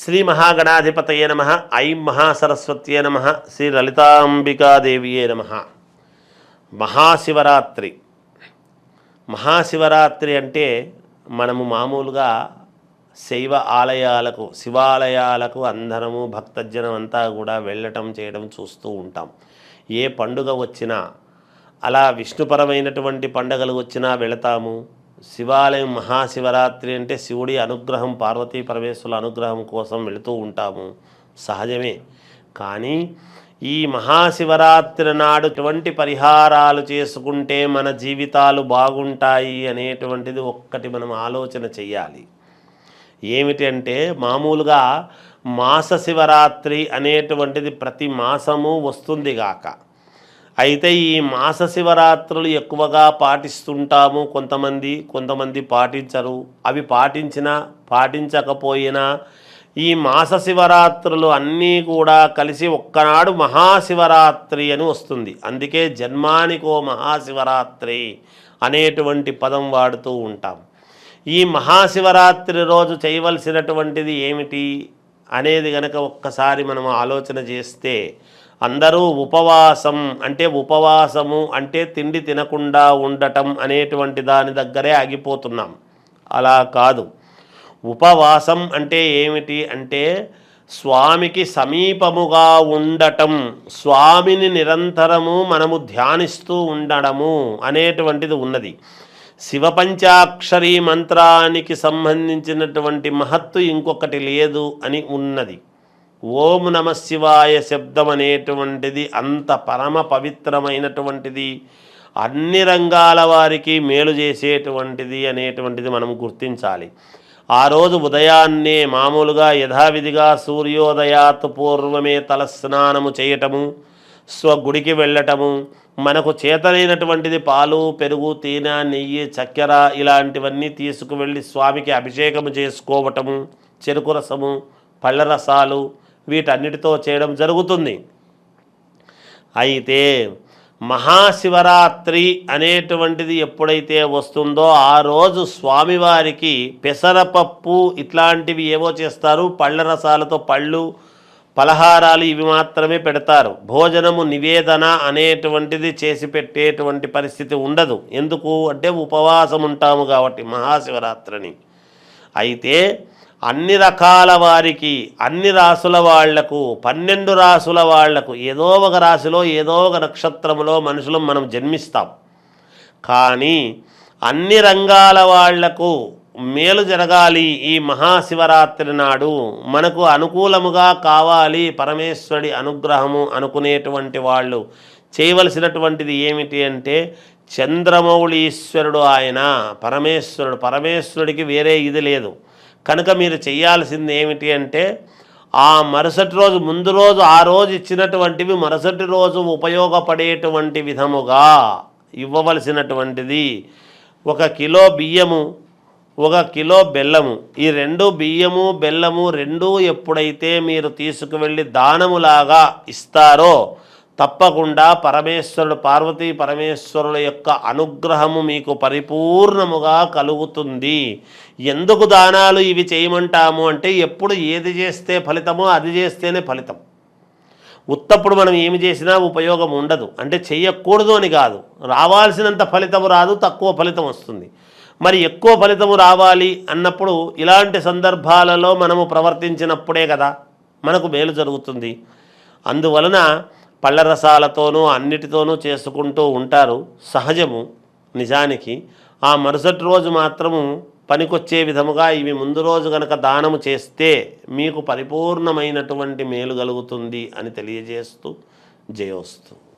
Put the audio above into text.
శ్రీ మహాగణాధిపతయే నమ ఐం మహాసరస్వత్యే నమ శ్రీ లలితాంబికాదేవియే నమ. మహాశివరాత్రి. మహాశివరాత్రి అంటే మనము మామూలుగా శైవ ఆలయాలకు శివాలయాలకు అందరము భక్తజనం అంతా కూడా వెళ్ళటం చేయడం చూస్తూ ఉంటాం. ఏ పండుగ వచ్చినా అలా విష్ణుపరమైనటువంటి పండుగలు వచ్చినా వెళతాము. శివాలయం మహాశివరాత్రి అంటే శివుడి అనుగ్రహం పార్వతీ పరమేశ్వరుల అనుగ్రహం కోసం వెళుతూ ఉంటాము. సహజమే. కానీ ఈ మహాశివరాత్రి నాడు ఎటువంటి పరిహారాలు చేసుకుంటే మన జీవితాలు బాగుంటాయి అనేటువంటిది ఒక్కటి మనం ఆలోచన చెయ్యాలి. ఏమిటి అంటే మామూలుగా మాస శివరాత్రి అనేటువంటిది ప్రతి మాసము వస్తుంది గాక. అయితే ఈ మాస శివరాత్రులు ఎక్కువగా పాటిస్తుంటాము కొంతమంది కొంతమంది పాటించరు. అవి పాటించినా పాటించకపోయినా ఈ మాస శివరాత్రులు అన్నీ కూడా కలిసి ఒక్కనాడు మహాశివరాత్రి అని వస్తుంది. అందుకే జన్మానికో మహాశివరాత్రి అనేటువంటి పదం వాడుతూ ఉంటాం. ఈ మహాశివరాత్రి రోజు చేయవలసినటువంటిది ఏమిటి అనేది గనక ఒక్కసారి మనం ఆలోచన చేస్తే అందరూ ఉపవాసం అంటే ఉపవాసము అంటే తిండి తినకుండా ఉండటం అనేటువంటి దాని దగ్గరే ఆగిపోతున్నాం. అలా కాదు. ఉపవాసం అంటే ఏమిటి అంటే స్వామికి సమీపముగా ఉండటం స్వామిని నిరంతరము మనము ధ్యానిస్తూ ఉండడము అనేటువంటిది ఉన్నది. శివపంచాక్షరి మంత్రానికి సంబంధించినటువంటి మహత్తు ఇంకొకటి లేదు అని ఉన్నది. ఓం నమ శివాయ శబ్దం అనేటువంటిది అంత పరమ పవిత్రమైనటువంటిది అన్ని రంగాల వారికి మేలు చేసేటువంటిది అనేటువంటిది మనం గుర్తించాలి. ఆ రోజు ఉదయాన్నే మామూలుగా యథావిధిగా సూర్యోదయాత్ పూర్వమే తలస్నానము చేయటము స్వగుడికి వెళ్ళటము మనకు చేతనైనటువంటిది పాలు పెరుగు తేనె నెయ్యి చక్కెర ఇలాంటివన్నీ తీసుకువెళ్ళి స్వామికి అభిషేకము చేసుకోవటము చెరుకు రసము పళ్ళ రసాలు వీటన్నిటితో చేయడం జరుగుతుంది. అయితే మహాశివరాత్రి అనేటువంటిది ఎప్పుడైతే వస్తుందో ఆ రోజు స్వామివారికి పెసరపప్పు ఇట్లాంటివి ఏవో చేస్తారు. పళ్ళ రసాలతో పళ్ళు పలహారాలు ఇవి మాత్రమే పెడతారు. భోజనము నివేదన అనేటువంటిది చేసి పెట్టేటువంటి పరిస్థితి ఉండదు. ఎందుకు? అంటే ఉపవాసం ఉంటాము కాబట్టి మహాశివరాత్రిని. అయితే అన్ని రకాల వారికి అన్ని రాసుల వాళ్ళకు పన్నెండు రాసుల వాళ్ళకు ఏదో ఒక రాశిలో ఏదో ఒక నక్షత్రములో మనుషులు మనం జన్మిస్తాం. కానీ అన్ని రంగాల వాళ్ళకు మేలు జరగాలి ఈ మహాశివరాత్రి నాడు. మనకు అనుకూలముగా కావాలి పరమేశ్వరుడి అనుగ్రహము అనుకునేటువంటి వాళ్ళు. చేయవలసినటువంటిది ఏమిటి అంటే చంద్రమౌళీశ్వరుడు ఆయన. పరమేశ్వరుడు పరమేశ్వరుడికి వేరే ఇది లేదు. కనుక మీరు చేయాల్సింది ఏమిటి అంటే ఆ మరుసటి రోజు ముందు రోజు ఆ రోజు ఇచ్చినటువంటివి మరుసటి రోజు ఉపయోగపడేటువంటి విధముగా ఇవ్వవలసినటువంటిది. ఒక కిలో బియ్యము ఒక కిలో బెల్లము. ఈ రెండు బియ్యము బెల్లము రెండు ఎప్పుడైతే మీరు తీసుకువెళ్ళి దానములాగా ఇస్తారో తప్పకుండా పరమేశ్వరుడు పార్వతీ పరమేశ్వరుల యొక్క అనుగ్రహము మీకు పరిపూర్ణముగా కలుగుతుంది. ఎందుకు దానాలు ఇవి చేయమంటాము అంటే ఎప్పుడు ఏది చేస్తే ఫలితమో అది చేస్తేనే ఫలితం. ఉత్తప్పుడు మనం ఏమి చేసినా ఉపయోగం ఉండదు. అంటే చెయ్యకూడదు అని కాదు. రావాల్సినంత ఫలితం రాదు తక్కువ ఫలితం వస్తుంది. మరి ఎక్కువ ఫలితము రావాలి అన్నప్పుడు ఇలాంటి సందర్భాలలో మనము ప్రవర్తించినప్పుడే కదా మనకు మేలు జరుగుతుంది. అందువలన పళ్ళ రసాలతోనూ అన్నిటితోనూ చేసుకుంటూ ఉంటారు. సహజము నిజానికి. ఆ మరుసటి రోజు మాత్రము పనికొచ్చే విధముగా ఇవి ముందు రోజు గనక దానము చేస్తే మీకు పరిపూర్ణమైనటువంటి మేలు కలుగుతుంది అని తెలియజేస్తూ జయోస్తు.